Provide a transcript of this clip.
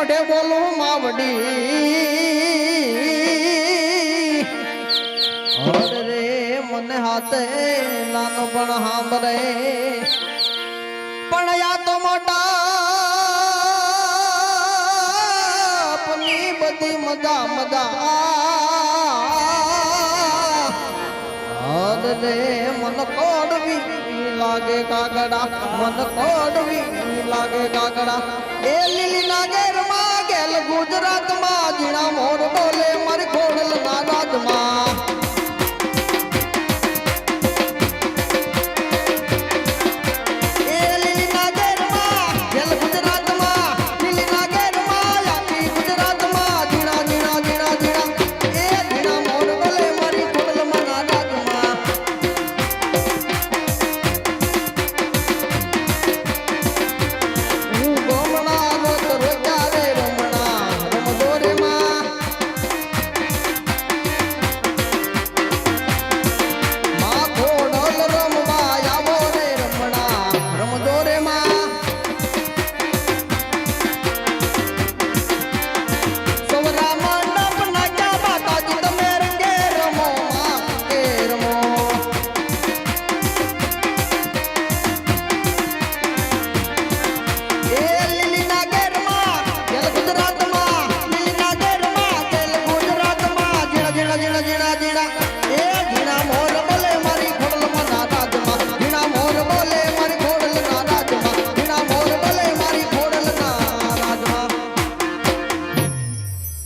મોઢે બોલું માવડી. રે મને હાથે, નાનો પણ હાંભરે પણ યા તો મોટા પની બધી મજા મજા. રે મન કોડવી લાગે કાગડા, મન કોડવી લાગે કાગડા. એ લીલી લાગે হুজরা